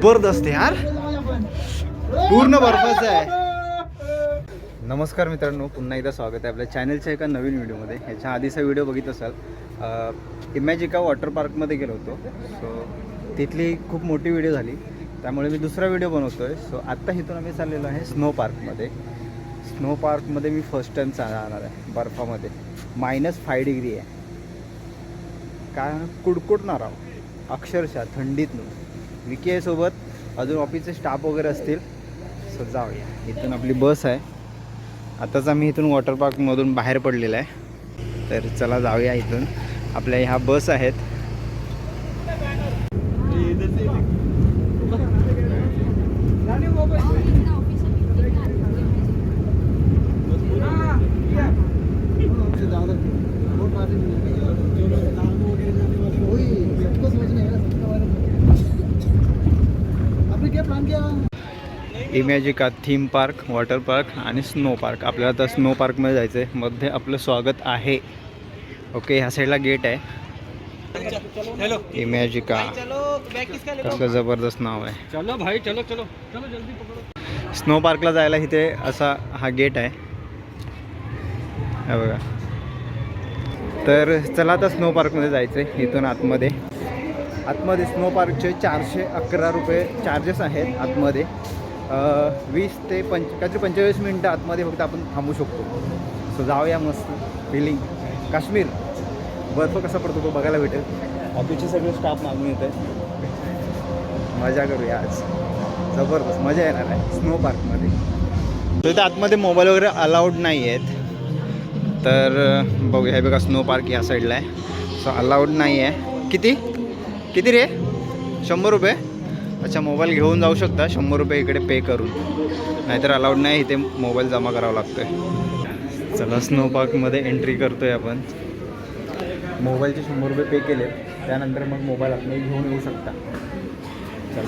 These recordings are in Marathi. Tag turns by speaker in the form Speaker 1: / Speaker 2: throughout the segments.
Speaker 1: जबरदस्त यार. पूर्ण बर्फाचं आहे. नमस्कार मित्रांनो पुन्हा एकदा स्वागत आहे आपल्या चॅनलच्या एका नवीन व्हिडिओमध्ये. ह्याच्या आधीचा व्हिडिओ बघित असाल इमॅजिका वॉटर पार्कमध्ये गेलो होतो. सो तिथली खूप मोठी व्हिडिओ झाली. त्यामुळे मी दुसरा व्हिडिओ बनवतो आहे सो आत्ता इथून आम्ही चाललेलो आहे स्नो पार्कमध्ये. स्नो पार्कमध्ये मी फर्स्ट टाईम चालणार आहे बर्फामध्ये. मायनस फाय डिग्री आहे. काय कुडकुडणार आहो अक्षरशः थंडीतनं. विके सोबत. अजून ऑफिसचे स्टाफ वगैरे असतील. सो जाऊया. इथून आपली बस आहे. आताच आम्ही इथून वॉटर पार्कमधून बाहेर पडलेलं आहे. तर चला जाऊया इथून. आपल्या ह्या बस आहेत. Imagica theme park water park आणि स्नो पार्क. आपल्याला आता स्नो पार्कमध्ये जायचं आहे मध्ये आपलं स्वागत आहे. ओके ह्या साईडला गेट आहे. इमॅजिका कसं जबरदस्त नाव आहे.
Speaker 2: चलो भाई चलो चलो. चलो जल्दी पकड़ो.
Speaker 1: स्नो पार्कला जायला इथे असा हा गेट आहे. हा बघा. तर चला आता स्नो पार्कमध्ये जायचं आहे इथून आतमध्ये. आतमध्ये स्नो पार्कचे चारशे अकरा रुपये चार्जेस आहेत आतमध्ये. वीस ते पंच काहीतरी पंचेचाळीस मिनटं आतमध्ये फक्त आपण थांबू शकतो. सो जाऊया मस्त. फिलिंग काश्मीर. बर्फ कसा पडतो तो बघायला भेटेल. ऑफिसचे सगळे स्टाफ मागून येत आहे मजा करूया आज. जबरदस्त. मजा येणार आहे. स्नो पार्कमध्ये तर इथे आतमध्ये मोबाईल वगैरे अलाउड नाही आहेत. तर बघूया. हे बघा स्नो पार्क या साईडला आहे. सो अलाउड नाही आहे. किती? किती रे? शंभर रुपये? अच्छा मोबाईल घेऊन जाऊ शकता. शंभर रुपये इकडे पे करून. नाहीतर अलाउड नाही इथे मोबाईल जमा करावा लागतो आहे चला स्नो पार्कमध्ये एंट्री करतो आहे आपण. मोबाईलचे शंभर रुपये पे केले. त्यानंतर मग मोबाईल आपण घेऊन येऊ शकता. चल.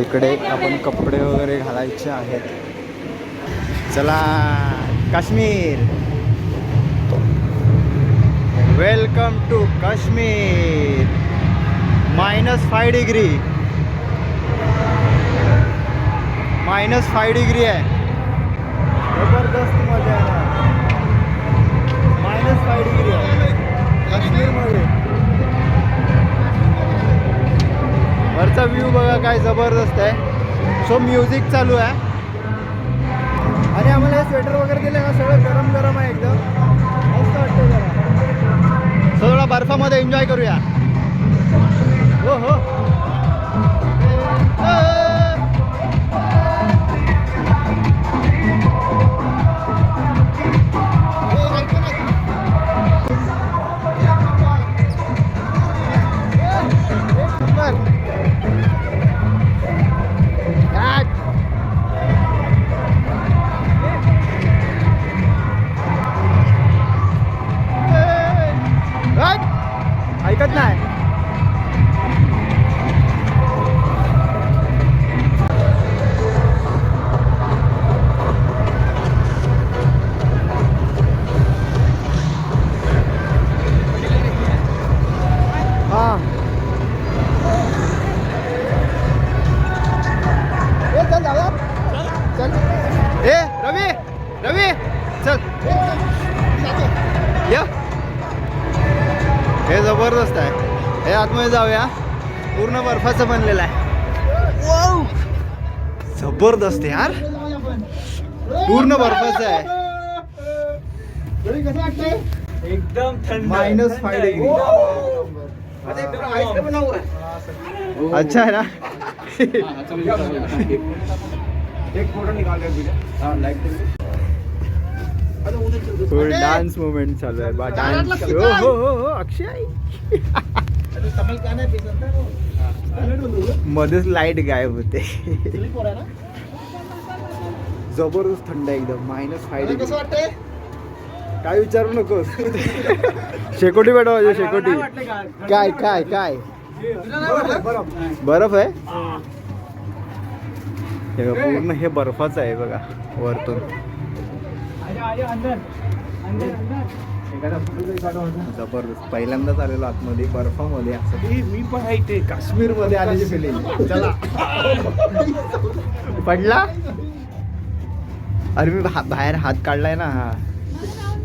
Speaker 1: इकडे आपण कपडे वगैरे घालायचे आहेत. चला Kashmir. Welcome to Kashmir. Minus five degree. Minus five degree आहे. जबरदस्त मजा आहे मायनस फाय डिग्री आहे. काश्मीरमध्ये. वरचा व्ह्यू बघा काय जबरदस्त आहे. सो म्युझिक चालू आहे. आणि आम्हाला हे स्वेटर वगैरे दिले का? सगळं गरम गरम आहे एकदम. मस्त वाटतं जरा. सो थोडा बर्फामध्ये एन्जॉय करूया. ऐकत नाही आतमध्ये जाऊया. पूर्ण बर्फाचं बनलेलं आहे. वाव! जबरदस्त आहे यार. पूर्ण बर्फाचं आहे.
Speaker 2: एकदम थंड
Speaker 1: मायनस फाय डिग्री अच्छा आहे ना?
Speaker 2: एक फोटो निकाल कर तुझे हाँ लाइक
Speaker 1: फुल डान्स मुवमेंट चालू आहे. बा डान्स हो हो हो हो अक्षय. मध्येच लाइट गायब होते. जबरदस्त थंड आहे एकदम. मायनस फाय डिग्री काय विचारू नकोस. शेकोटी पाठवा शेकोटी. काय काय काय? बर्फ आहे हे. बघा, पूर्ण हे बर्फाचं आहे बघा वरतून. जबरदस्त. पहिल्यांदाच आलेलो आतमध्ये बर्फामध्ये असं.
Speaker 2: मी पण आहे ते
Speaker 1: काश्मीरमध्ये आल्याची फिलिंग चला. पडला? अरे मी बाहेर हात काढलाय ना हा.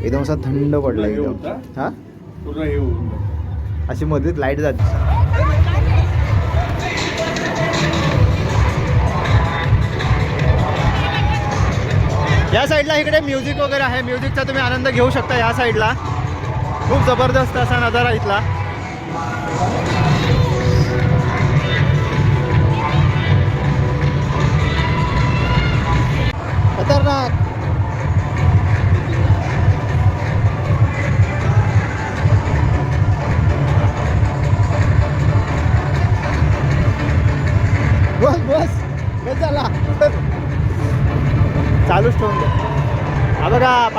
Speaker 1: एकदम असा थंड पडला
Speaker 2: हे?
Speaker 1: एकदम? हा
Speaker 2: हे
Speaker 1: अशी मध्येच लाइट जाते. या साईडला इकडे म्युझिक वगैरे आहे. म्युझिकचा तुम्ही आनंद घेऊ शकता या साईडला. खूप जबरदस्त असा नजारा इथला. खतरनाक.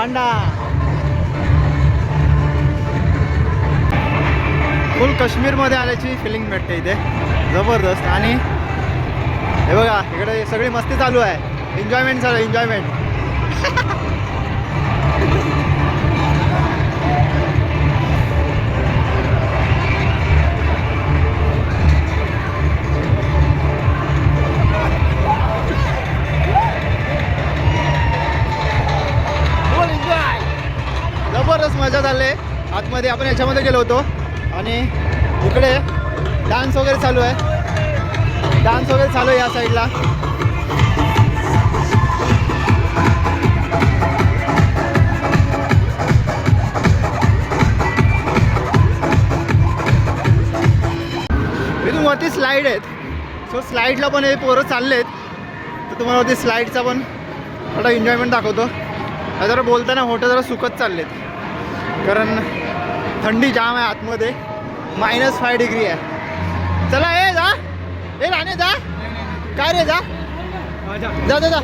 Speaker 1: बघा पांडा. फुल काश्मीरमध्ये आल्याची फिलिंग भेटते इथे. जबरदस्त. आणि हे बघा इकडे सगळी मस्ती चालू आहे. एन्जॉयमेंट चालू एन्जॉयमेंट आपण याच्यामध्ये गेलो होतो. आणि इकडे डान्स वगैरे चालू आहे. डान्स वगैरे चालू आहे या साईडला इथून वरती स्लाईड आहेत. सो स्लाईडला पण हे पोरं चाललेत. तर तुम्हाला वरती स्लाईडचा पण थोडा एन्जॉयमेंट दाखवतो. जरा बोलताना होटं जरा सुकत चाललेत. कारण थंडी जाम आहे आतमध्ये. मायनस फाय डिग्री आहे. चला ए जा. ए राणे जा. काय रे जा जा जा.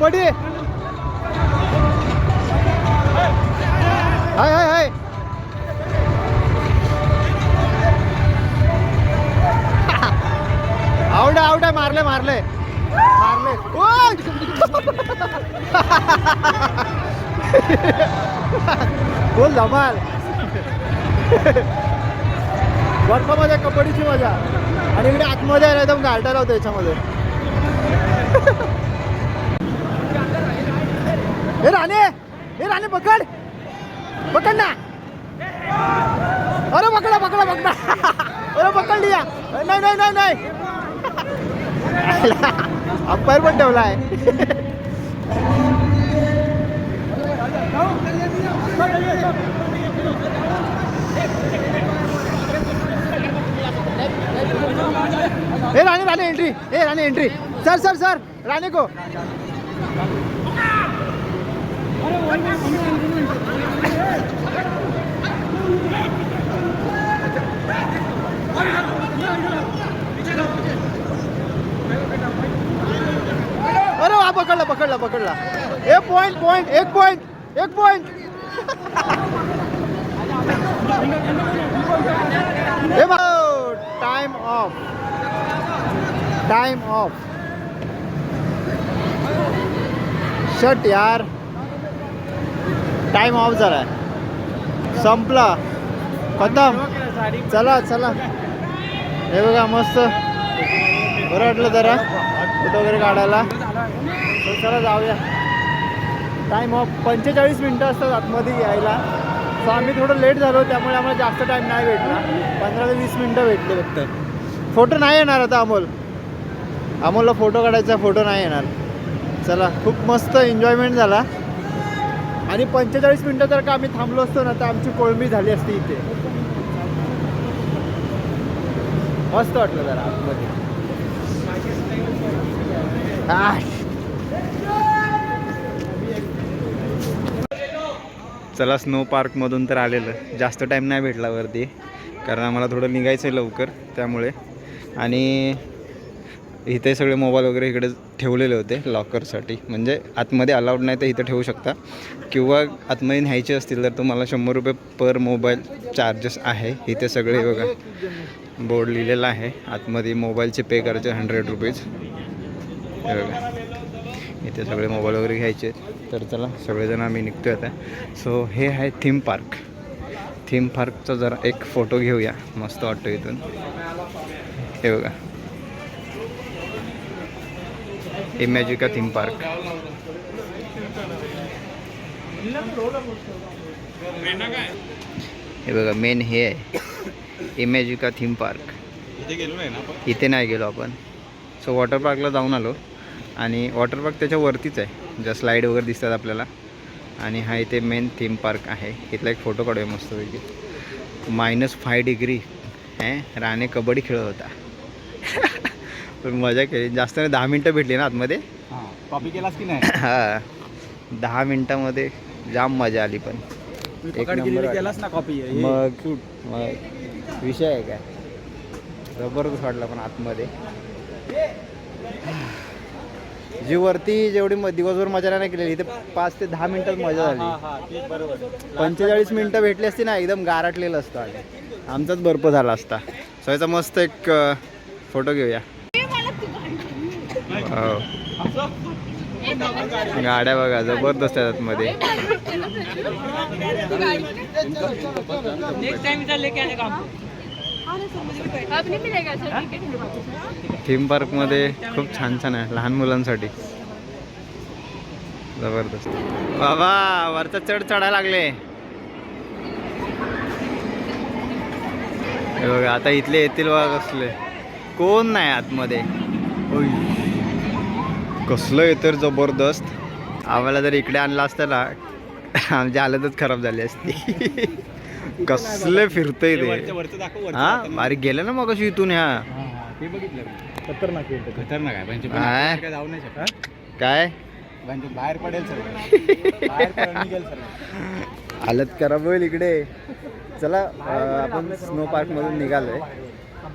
Speaker 1: बडी हाय हाय हाय. आवडा आवडा मारले मारले. मारले. ओय! बोल धमाल. बर्फामध्ये कबड्डीची मजा. आणि इकडे आतमध्ये आहे एकदम गार्डन होतं याच्यामध्ये. हे राणे हे राणे पकड. पकड ना. अरे पकडा पकडा पकडा. अरे पकड लिया. नाही नाही नाही नाही. अंपायर पण ठेवला आहे हे राणे राणे एंट्री हे Rane entry sir sir sir. Rane को. अरे वा पकडला पकडला पकडला. एक पॉइंट पॉइंट एक पॉइंट एक point time off time off shut यार. टाइम ऑफ झाला संपला. खतम. चला चला. हे बघा मस्त. बरं वाटलं जरा. फोटो वगैरे काढायला. तर चला जाऊया. टाईम ऑफ पंचेचाळीस मिनटं असतात आतमध्ये यायला. सो आम्ही थोडं लेट झालो त्यामुळे आम्हाला जास्त टाईम नाही भेटला पंधरा ते वीस मिनटं भेटले फक्त. फोटो नाही येणार आता अमोल. अमोलला फोटो काढायचा फोटो नाही येणार. चला खूप मस्त एन्जॉयमेंट झाला. आणि पंचेचाळीस मिनटं जर का आम्ही थांबलो असतो ना तर आमची कोळंबी झाली असती इथे. मस्त वाटलं जरा आतमध्ये. चला स्नो पार्कमधून तर आलेलं. जास्त टाईम नाही भेटला वरती कारण आम्हाला थोडं निघायचं आहे लवकर त्यामुळे. आणि इथे सगळे मोबाईल वगैरे इकडे ठेवलेले होते लॉकरसाठी. म्हणजे आतमध्ये अलाउड नाही तर इथे ठेवू शकता. किंवा आतमध्ये न्यायचे असतील तर तुम्हाला शंभर रुपये पर मोबाईल चार्जेस आहे. इथे सगळे बघा. बोर्ड लिहिलेला आहे. आतमध्ये मोबाईलचे पे करायचे हंड्रेड रुपीज बघा. इथे सगळे मोबाईल वगैरे घ्यायचे. तर चला सगळेजण आम्ही निघतोय आता. सो हे आहे थीम पार्क थीम पार्कचा जरा एक फोटो घेऊया. मस्त वाटतो इथून. हे बघा. Imagica theme park. हे बघा मेन हे आहे. Imagica theme park.
Speaker 2: इथे गेलो नाही
Speaker 1: इथे नाही गेलो आपण. सो वॉटर पार्कला जाऊन आलो. आणि वॉटर पार्क त्याच्या वरतीच आहे. ज्या स्लाईड वगैरे दिसतात आपल्याला. आणि हा इथे मेन थीम पार्क आहे. इथला एक फोटो काढूया मस्तपैकी. मायनस फाय डिग्री आहे राणे कबड्डी खेळत होता. पण मजा केली. जास्त नाही दहा मिनटं भेटली ना आतमध्ये.
Speaker 2: हां कॉपी केलास की नाही?
Speaker 1: हा. दहा मिनटामध्ये जाम मजा आली पण. एक नंबर.
Speaker 2: केलास ना कॉपी
Speaker 1: मग मग विषय आहे काय? जबरदस्त वाटला पण आतमध्ये. जी वरती जेवढी दिवसभर मजा नाही केलेली इथे पाच ते दहा मिनिटात मजा झाली.
Speaker 2: बरोबर.
Speaker 1: पंचेचाळीस मिनिटं भेटली असती ना एकदम गारटलेलं असतं आमचाच बर्फ झाला असता. सो याचा मस्त एक फोटो घेऊया. हो. गाड्या बघा जबरदस्त आहेत आतमध्ये.
Speaker 3: नेक्स्ट टाइम इधर लेके आने का हमको
Speaker 4: अब नहीं मिलेगा सर टिकट
Speaker 1: थीम पार्कमध्ये खूप छान छान आहे लहान मुलांसाठी. जबरदस्त. बाबा वरचा चढ चढायला लागले. हे बघा आता इथले येतील बघा कसले. कोण नाही आतमध्ये. कसलं येतं रे जबरदस्त. आम्हाला जर इकडे आणलं असतं ना आमची हालतच खराब झाली असती. कसले फिरतंय ते. हा. अरे गेलं ना मग इथून ह्या.
Speaker 2: हा, हा, ते बघितलं मी. खतरनाक आहे खतरनाक आहे म्हणजे पण
Speaker 1: काय?
Speaker 2: आपण काय जाऊ नाही शकत.
Speaker 1: काय?
Speaker 2: म्हणजे बाहेर पडेल सर बाहेर पडेल, निघेल सर
Speaker 1: हालत खराब होईल इकडे. चला आपण स्नो पार्कमधून निघालोय.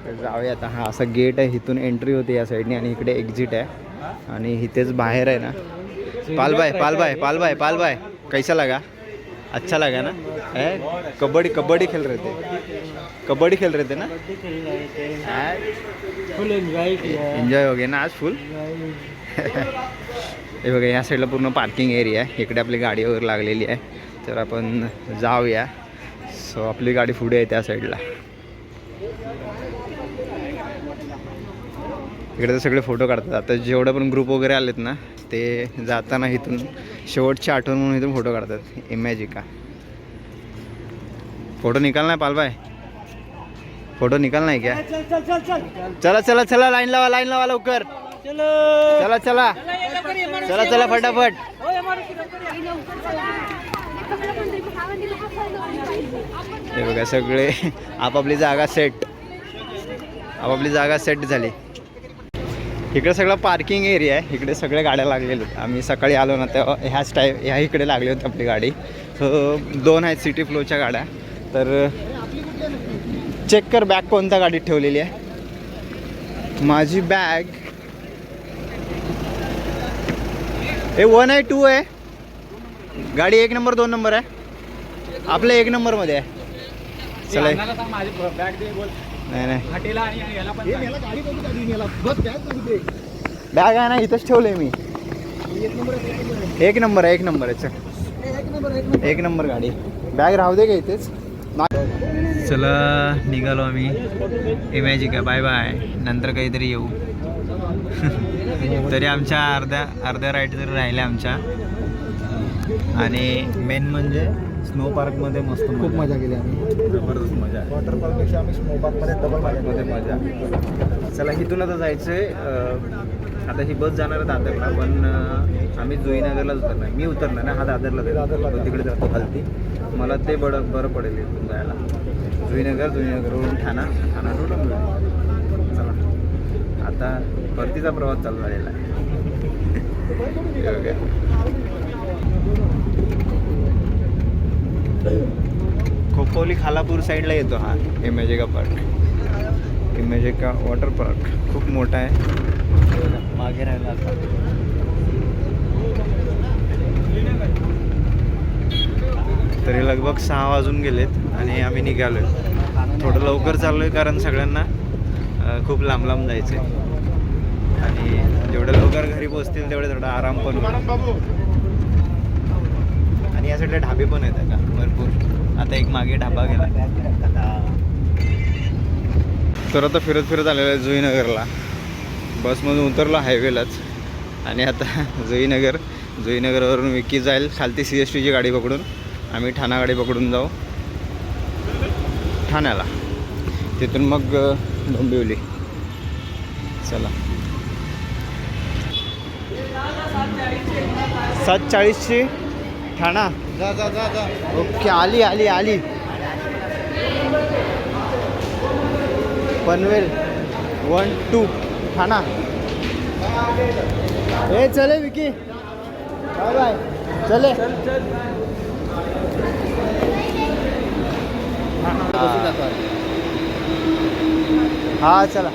Speaker 1: तर जाऊया आता. हा असा गेट आहे इथून एंट्री होते या साईडने आणि इकडे एक्झिट आहे. आणि इथेच बाहेर आहे ना. पालबाय पालबाय पालबाय पालबाय. कैसा लगा? अच्छा लगा ना? है? कबड्डी कबड्डी खेल रहे थे. कबड्डी खेल रहे थे ना?
Speaker 3: फुल
Speaker 1: एन्जॉय हो? गया ना आज फुल हे बघा या साईडला पूर्ण पार्किंग एरिया आहे. इकडे आपली गाडी वगैरे लागलेली आहे. तर आपण जाऊया. सो आपली गाडी पुढे आहे त्या साईडला इकडे तर सगळे फोटो काढतात. आता जेवढं पण ग्रुप वगैरे आलेत ना ते जाताना इथून शेवटची आठवण म्हणून इथून फोटो काढतात. इमॅजिका फोटो निकाल नाही पालबाय फोटो निकाल नाही क्या चला चला चला लाईन लावा लाईन लावा लवकर. चला. चला चला. चला फटाफट. हे बघा सगळे आपापली जागा सेट आपापली जागा सेट झाली. इकडे सगळं पार्किंग एरिया आहे. इकडे सगळ्या गाड्या लागलेल्या आम्ही सकाळी आलो ना तेव्हा ह्याच टाईप ह्या इकडे लागली होती आपली गाडी. सो दोन आहेत सिटी फ्लोच्या गाड्या. तर चेक कर बॅग कोणत्या गाडीत ठेवलेली आहे. माझी बॅग हे वन आहे टू आहे. गाडी एक नंबर दोन नंबर आहे. आपल्या एक नंबरमध्ये आहे. चला.
Speaker 2: बॅग
Speaker 1: नाही नाही.
Speaker 2: हॉटेला आणि याला पण सांग.
Speaker 1: गाडी बॅग आहे ना इथंच ठेवले मी. एक नंबर आहे एक नंबर आहे. चल. एक नंबर गाडी. बॅग राहू दे का इथेच? चला निघालो आम्ही. इमॅजिका बाय बाय नंतर काहीतरी येऊ. तरी आमच्या अर्ध्या अर्ध्या राईड तरी राहिल्या आमच्या. आणि मेन म्हणजे स्नो पार्कमध्ये मस्त
Speaker 2: खूप मजा केली आम्ही.
Speaker 1: जबरदस्त मजा.
Speaker 2: वॉटर पार्कपेक्षा आम्ही स्नो पार्कमध्ये डबल मजा
Speaker 1: मध्ये मजा. चला इथून आता जायचं आहे आता ही बस जाणार आहे दादरला पण आम्ही जुईनगरलाच उतरणार मी उतरणार ना हा दादरला.
Speaker 2: दादरला
Speaker 1: तिकडे जातो खालती मला ते बरं बरं पडेल इथून जायला. जुईनगर जुईनगरवरून ठाणा. ठाणा टू डोंबिवली चला. आता परतीचा प्रवास चालू झालेला आहे. खोपोली खालापूर साईडला येतो हा. Imagica park. Imagica water park. खूप मोठा आहे. मागे राहिला आता. तरी लगभग सहा वाजून गेलेत आणि आम्ही निघालो थोडं लवकर चाललो आहे कारण सगळ्यांना खूप लांब लांब जायचं आहे आणि जेवढं लवकर घरी पोहोचतील तेवढे थोडा आराम पण या साईडला ढाबे पण आहेत का भरपूर. आता एक मागे ढाबा गेला. तर आता फिरत फिरत आलेलं आहे जुईनगरला. बसमधून उतरलो हायवेलाच आणि आता जुईनगर जुईनगरवरून विकी जाईल खालती सी एस टीची गाडी पकडून. आम्ही ठाणा गाडी पकडून जाऊ. ठाण्याला. तिथून मग डोंबिवली. चला. सात चाळीसची ठाणा
Speaker 2: जा जा जा जा.
Speaker 1: ओके आली आली आली. पनवेल वन टू ठाणा ए चले विकी. Bye bye. चले. हा चला.